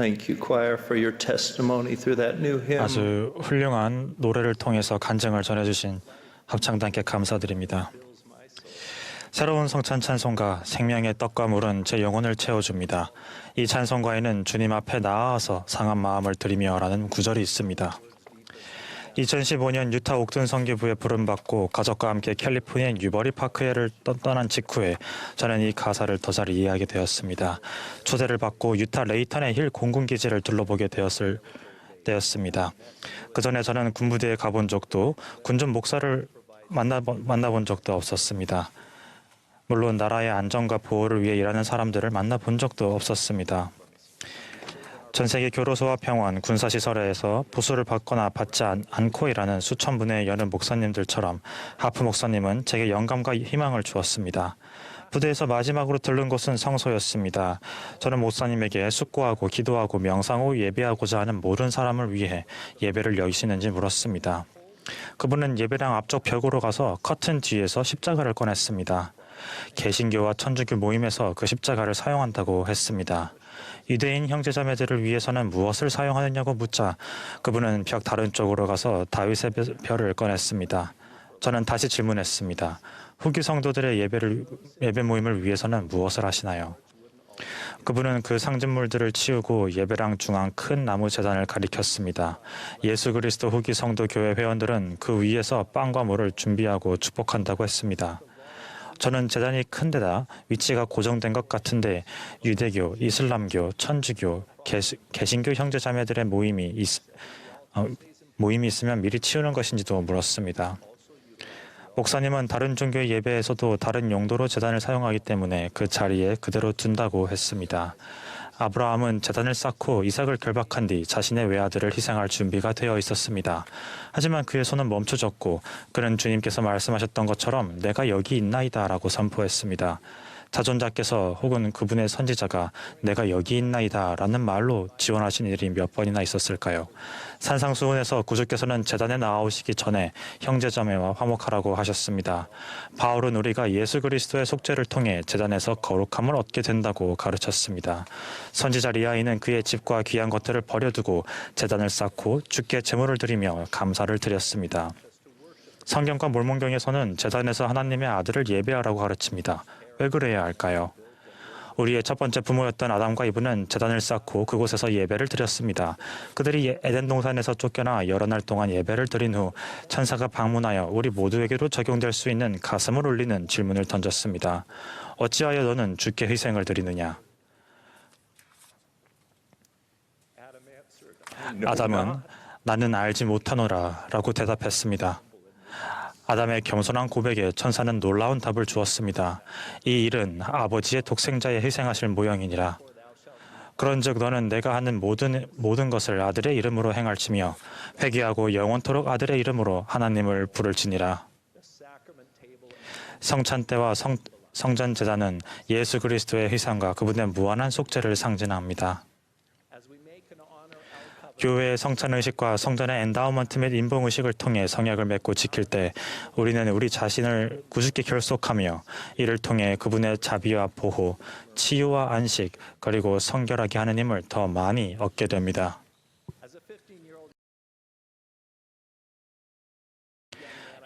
Thank you, choir, for your testimony through that new hymn. 아주 훌륭한 노래를 통해서 간증을 전해주신 합창단께 감사드립니다. 새로운 성찬 찬송가 생명의 떡과 물은 제 영혼을 채워줍니다. 이 찬송가에는 주님 앞에 나아서 상한 마음을 드리며라는 구절이 있습니다. 2015년 유타 옥든 성기부에 부름받고 가족과 함께 캘리포니아 뉴버리 파크에를 떠- 떠난 직후에 저는 이 가사를 더 잘 이해하게 되었습니다. 초대를 받고 유타 레이턴의 힐 공군기지를 둘러보게 되었을 때였습니다. 그 전에 저는 군부대에 가본 적도 군전 목사를 만나 만나본 적도 없었습니다. 물론 나라의 안전과 보호를 위해 일하는 사람들을 만나본 적도 없었습니다. 전 세계 교도소와 병원, 군사시설에서 보수를 받거나 받지 않, 않고 일하는 수천 분의 여느 목사님들처럼 하프 목사님은 제게 영감과 희망을 주었습니다. 부대에서 마지막으로 들른 곳은 성소였습니다. 저는 목사님에게 숙고하고 기도하고 명상 후 예배하고자 하는 모든 사람을 위해 예배를 여시는지 물었습니다. 그분은 예배당 앞쪽 벽으로 가서 커튼 뒤에서 십자가를 꺼냈습니다. 개신교와 천주교 모임에서 그 십자가를 사용한다고 했습니다. 유대인 형제자매들을 위해서는 무엇을 사용하느냐고 묻자 그분은 벽 다른 쪽으로 가서 다윗의 별을 꺼냈습니다. 저는 다시 질문했습니다. 후기 성도들의 예배를 예배 모임을 위해서는 무엇을 하시나요? 그분은 그 상징물들을 치우고 예배당 중앙 큰 나무 재단을 가리켰습니다. 예수 그리스도 후기 성도 교회 회원들은 그 위에서 빵과 물을 준비하고 축복한다고 했습니다. 저는 재단이 큰 데다 위치가 고정된 것 같은데 유대교, 이슬람교, 천주교, 개시, 개신교 형제 자매들의 모임이 있, 어, 모임이 있으면 미리 치우는 것인지도 물었습니다. 목사님은 다른 종교의 예배에서도 다른 용도로 재단을 사용하기 때문에 그 자리에 그대로 둔다고 했습니다. 아브라함은 재단을 쌓고 이삭을 결박한 뒤 자신의 외아들을 희생할 준비가 되어 있었습니다. 하지만 그의 손은 멈춰졌고 그는 주님께서 말씀하셨던 것처럼 내가 여기 있나이다라고 선포했습니다. 자존자께서 혹은 그분의 선지자가 내가 여기 있나이다라는 말로 지원하신 일이 몇 번이나 있었을까요? 산상수훈에서 구주께서는 재단에 나오시기 전에 형제자매와 화목하라고 하셨습니다. 바울은 우리가 예수 그리스도의 속죄를 통해 재단에서 거룩함을 얻게 된다고 가르쳤습니다. 선지자 리아이는 그의 집과 귀한 것들을 버려두고 재단을 쌓고 주께 제물을 드리며 감사를 드렸습니다. 성경과 몰몬경에서는 재단에서 하나님의 아들을 예배하라고 가르칩니다. 왜 그래야 할까요? 우리의 첫 번째 부모였던 아담과 이브는 재단을 쌓고 그곳에서 예배를 드렸습니다. 그들이 예- 에덴 동산에서 쫓겨나 여러 날 동안 예배를 드린 후 천사가 방문하여 우리 모두에게도 적용될 수 있는 가슴을 울리는 질문을 던졌습니다. 어찌하여 너는 주께 희생을 드리느냐? 아담은 나는 알지 못하노라 라고 대답했습니다. 아담의 겸손한 고백에 천사는 놀라운 답을 주었습니다. 이 일은 아버지의 독생자의 희생하실 모양이니라. 그런즉 너는 내가 하는 모든 모든 것을 아들의 이름으로 행할지며 회개하고 영원토록 아들의 이름으로 하나님을 부를지니라. 성찬 때와 성 성전 제단은 예수 그리스도의 희생과 그분의 무한한 속죄를 상징합니다. 교회의 성찬 의식과 성전의 엔다우먼트 및 인봉 의식을 통해 성약을 맺고 지킬 때 우리는 우리 자신을 구주께 결속하며 이를 통해 그분의 자비와 보호, 치유와 안식 그리고 성결하게 하는 힘을 더 많이 얻게 됩니다.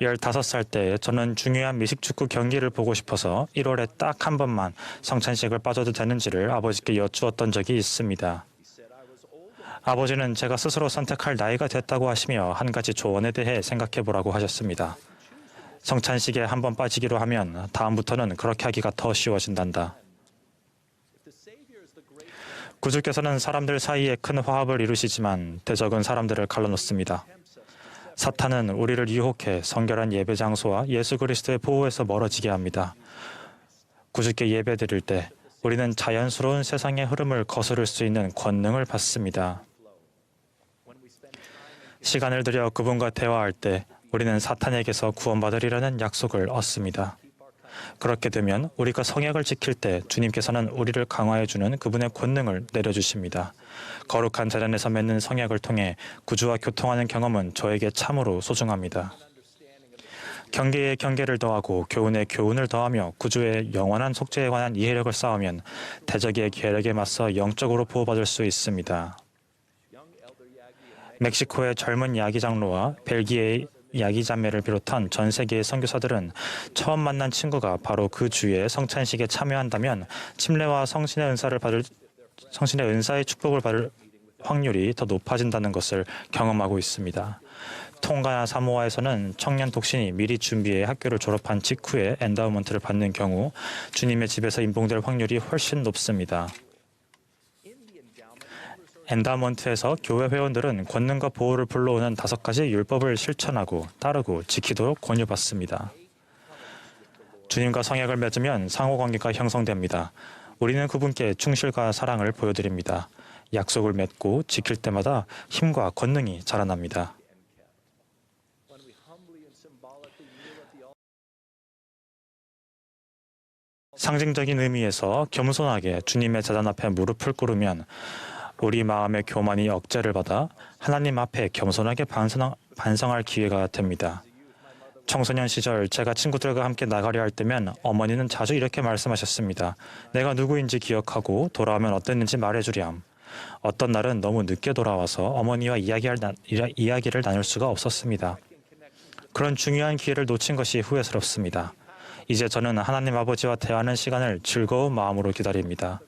15살 때 저는 중요한 미식축구 경기를 보고 싶어서 1월에 딱 한 번만 성찬식을 빠져도 되는지를 아버지께 여쭈었던 적이 있습니다. 아버지는 제가 스스로 선택할 나이가 됐다고 하시며 한 가지 조언에 대해 생각해 보라고 하셨습니다. 성찬식에 한 번 빠지기로 하면 다음부터는 그렇게 하기가 더 쉬워진단다. 구주께서는 사람들 사이에 큰 화합을 이루시지만 대적은 사람들을 갈라놓습니다. 사탄은 우리를 유혹해 성결한 예배 장소와 예수 그리스도의 보호에서 멀어지게 합니다. 구주께 예배드릴 때 우리는 자연스러운 세상의 흐름을 거스를 수 있는 권능을 받습니다. 시간을 들여 그분과 대화할 때 우리는 사탄에게서 구원받으리라는 약속을 얻습니다. 그렇게 되면 우리가 성약을 지킬 때 주님께서는 우리를 강화해 주는 그분의 권능을 내려 주십니다. 거룩한 자연에서 맺는 성약을 통해 구주와 교통하는 경험은 저에게 참으로 소중합니다. 경계에 경계를 더하고 교훈에 교훈을 더하며 구조의 영원한 속죄에 관한 이해력을 쌓으면 대적의 계력에 맞서 영적으로 보호받을 수 있습니다. 멕시코의 젊은 야기 장로와 벨기에의 야기 자매를 비롯한 전 세계의 선교사들은 처음 만난 친구가 바로 그 주의 성찬식에 참여한다면 침례와 성신의 은사를 받을 성신의 은사의 축복을 받을 확률이 더 높아진다는 것을 경험하고 있습니다. 통가나 사모아에서는 청년 독신이 미리 준비해 학교를 졸업한 직후에 엔다우먼트를 받는 경우 주님의 집에서 임봉될 확률이 훨씬 높습니다. 엔다먼트에서 교회 회원들은 권능과 보호를 불러오는 다섯 가지 율법을 실천하고 따르고 지키도록 권유받습니다. 주님과 성약을 맺으면 상호 관계가 형성됩니다. 우리는 그분께 충실과 사랑을 보여드립니다. 약속을 맺고 지킬 때마다 힘과 권능이 자라납니다. 상징적인 의미에서 겸손하게 주님의 재단 앞에 무릎을 꿇으면 우리 마음의 교만이 억제를 받아 하나님 앞에 겸손하게 반성, 반성할 기회가 됩니다. 청소년 시절 제가 친구들과 함께 나가려 할 때면 어머니는 자주 이렇게 말씀하셨습니다. 내가 누구인지 기억하고 돌아오면 어땠는지 말해주렴. 어떤 날은 너무 늦게 돌아와서 어머니와 이야기할, 나, 이야기를 나눌 수가 없었습니다. 그런 중요한 기회를 놓친 것이 후회스럽습니다. 이제 저는 하나님 아버지와 대화하는 시간을 즐거운 마음으로 기다립니다.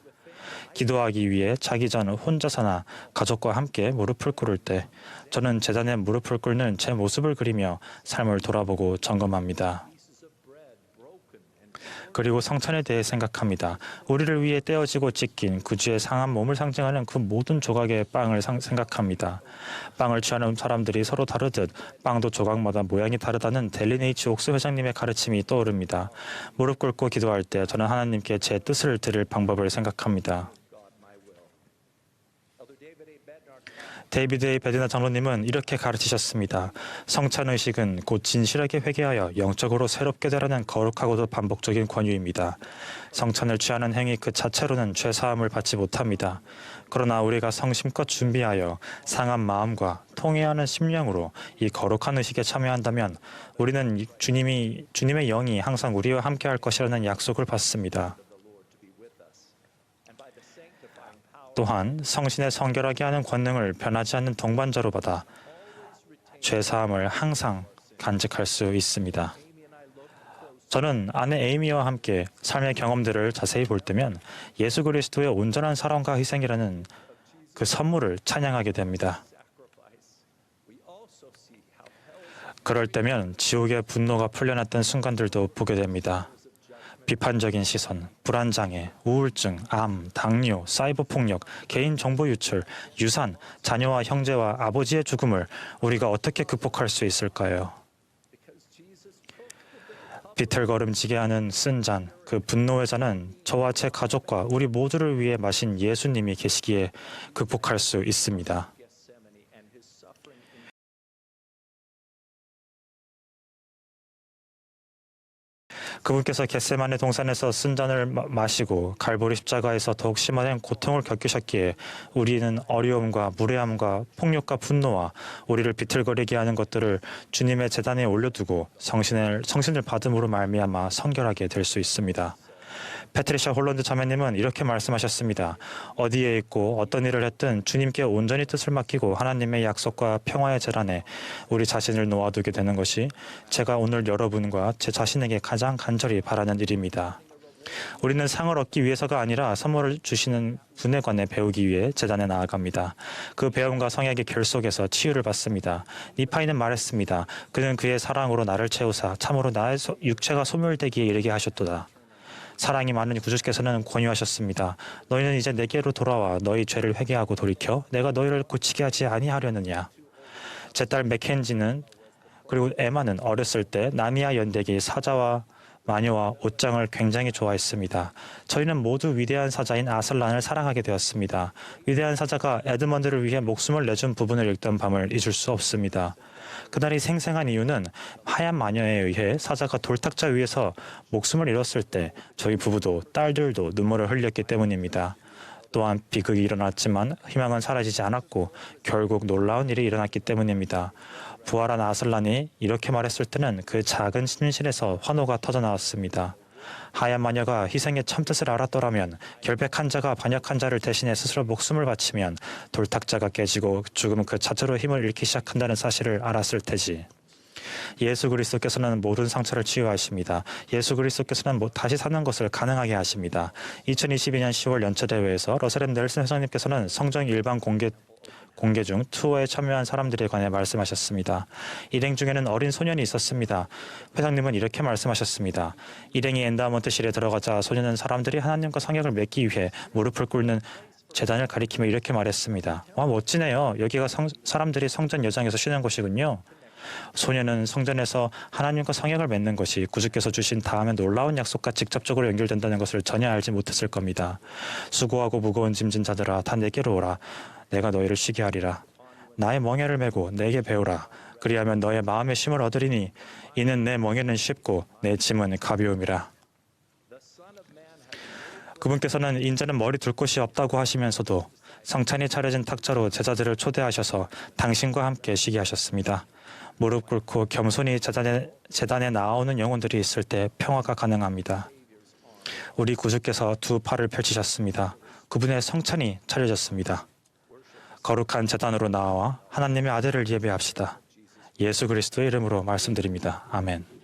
기도하기 위해 자기 전 혼자서나 가족과 함께 무릎을 꿇을 때 저는 재단에 무릎을 꿇는 제 모습을 그리며 삶을 돌아보고 점검합니다. 그리고 성찬에 대해 생각합니다. 우리를 위해 떼어지고 찢긴 구주의 상한 몸을 상징하는 그 모든 조각의 빵을 상, 생각합니다. 빵을 취하는 사람들이 서로 다르듯 빵도 조각마다 모양이 다르다는 델리네이츠 옥스 회장님의 가르침이 떠오릅니다. 무릎 꿇고 기도할 때 저는 하나님께 제 뜻을 드릴 방법을 생각합니다. 데이비드 A. 베드나 장로님은 이렇게 가르치셨습니다. 성찬 의식은 곧 진실하게 회개하여 영적으로 새롭게 되라는 거룩하고도 반복적인 권유입니다. 성찬을 취하는 행위 그 자체로는 죄 사함을 받지 못합니다. 그러나 우리가 성심껏 준비하여 상한 마음과 통회하는 심령으로 이 거룩한 의식에 참여한다면 우리는 주님이 주님의 영이 항상 우리와 함께할 것이라는 약속을 받습니다. 또한 성신의 성결하게 하는 권능을 변하지 않는 동반자로 받아 죄 사함을 항상 간직할 수 있습니다. 저는 아내 에이미와 함께 삶의 경험들을 자세히 볼 때면 예수 그리스도의 온전한 사랑과 희생이라는 그 선물을 찬양하게 됩니다. 그럴 때면 지옥의 분노가 풀려났던 순간들도 보게 됩니다. 비판적인 시선, 불안장애, 우울증, 암, 당뇨, 사이버 폭력, 개인 정보 유출, 유산, 자녀와 형제와 아버지의 죽음을 우리가 어떻게 극복할 수 있을까요? 비틀거름지게 하는 쓴 잔, 그 분노의 잔은 저와 제 가족과 우리 모두를 위해 마신 예수님이 계시기에 극복할 수 있습니다. 그분께서 겟세만의 동산에서 쓴 잔을 마- 마시고 갈보리 십자가에서 더욱 심한 고통을 겪으셨기에 우리는 어려움과 무례함과 폭력과 분노와 우리를 비틀거리게 하는 것들을 주님의 재단에 올려두고 성신을 성신을 받음으로 말미암아 성결하게 될 수 있습니다. 패트리샤 홀런드 자매님은 이렇게 말씀하셨습니다. 어디에 있고 어떤 일을 했든 주님께 온전히 뜻을 맡기고 하나님의 약속과 평화의 재단에 우리 자신을 놓아두게 되는 것이 제가 오늘 여러분과 제 자신에게 가장 간절히 바라는 일입니다. 우리는 상을 얻기 위해서가 아니라 선물을 주시는 분에 관해 배우기 위해 재단에 나아갑니다. 그 배움과 성약의 결속에서 치유를 받습니다. 니파이는 말했습니다. 그는 그의 사랑으로 나를 채우사 참으로 나의 소- 육체가 소멸되기에 이르게 하셨도다. 사랑이 많은 구주께서는 권유하셨습니다. 너희는 이제 내게로 돌아와 너희 죄를 회개하고 돌이켜 내가 너희를 고치게 하지 아니하려느냐. 제 딸 맥켄지는 그리고 에마는 어렸을 때 나미아 연대기 사자와 마녀와 옷장을 굉장히 좋아했습니다. 저희는 모두 위대한 사자인 아슬란을 사랑하게 되었습니다. 위대한 사자가 에드먼드를 위해 목숨을 내준 부분을 읽던 밤을 잊을 수 없습니다. 그날이 생생한 이유는 하얀 마녀에 의해 사자가 돌탁자 위에서 목숨을 잃었을 때 저희 부부도 딸들도 눈물을 흘렸기 때문입니다. 또한 비극이 일어났지만 희망은 사라지지 않았고 결국 놀라운 일이 일어났기 때문입니다. 부활한 아슬란이 이렇게 말했을 때는 그 작은 신실에서 환호가 터져 나왔습니다. 하얀 마녀가 희생의 참뜻을 알았더라면 결백한 자가 반역한 자를 대신해 스스로 목숨을 바치면 돌탁자가 깨지고 죽음 그 자체로 힘을 잃기 시작한다는 사실을 알았을 테지. 예수 그리스도께서는 모든 상처를 치유하십니다. 예수 그리스도께서는 뭐 다시 사는 것을 가능하게 하십니다. 2022년 10월 연체 대회에서 러셀 넬슨 회장님께서는 성경 일반 공개 공개 중 투어에 참여한 사람들에 관해 말씀하셨습니다. 일행 중에는 어린 소년이 있었습니다. 회장님은 이렇게 말씀하셨습니다. 일행이 엔다먼트실에 들어가자 소년은 사람들이 하나님과 성역을 맺기 위해 무릎을 꿇는 재단을 가리키며 이렇게 말했습니다. 와 멋지네요. 여기가 성- 사람들이 성전 여장에서 쉬는 곳이군요. 소년은 성전에서 하나님과 성역을 맺는 것이 구주께서 주신 다음에 놀라운 약속과 직접적으로 연결된다는 것을 전혀 알지 못했을 겁니다. 수고하고 무거운 짐진 자들아 다 내게로 오라. 내가 너희를 쉬게 하리라. 나의 멍에를 메고 내게 배우라. 그리하면 너의 마음의 쉼을 얻으리니 이는 내 멍에는 쉽고 내 짐은 가벼움이라. 그분께서는 인자는 머리 둘 곳이 없다고 하시면서도 성찬이 차려진 탁자로 제자들을 초대하셔서 당신과 함께 쉬게 하셨습니다. 무릎 꿇고 겸손히 재단에, 재단에 나오는 영혼들이 있을 때 평화가 가능합니다. 우리 구주께서 두 팔을 펼치셨습니다. 그분의 성찬이 차려졌습니다. 거룩한 재단으로 나와 하나님의 아들을 예배합시다. 예수 그리스도의 이름으로 말씀드립니다. 아멘.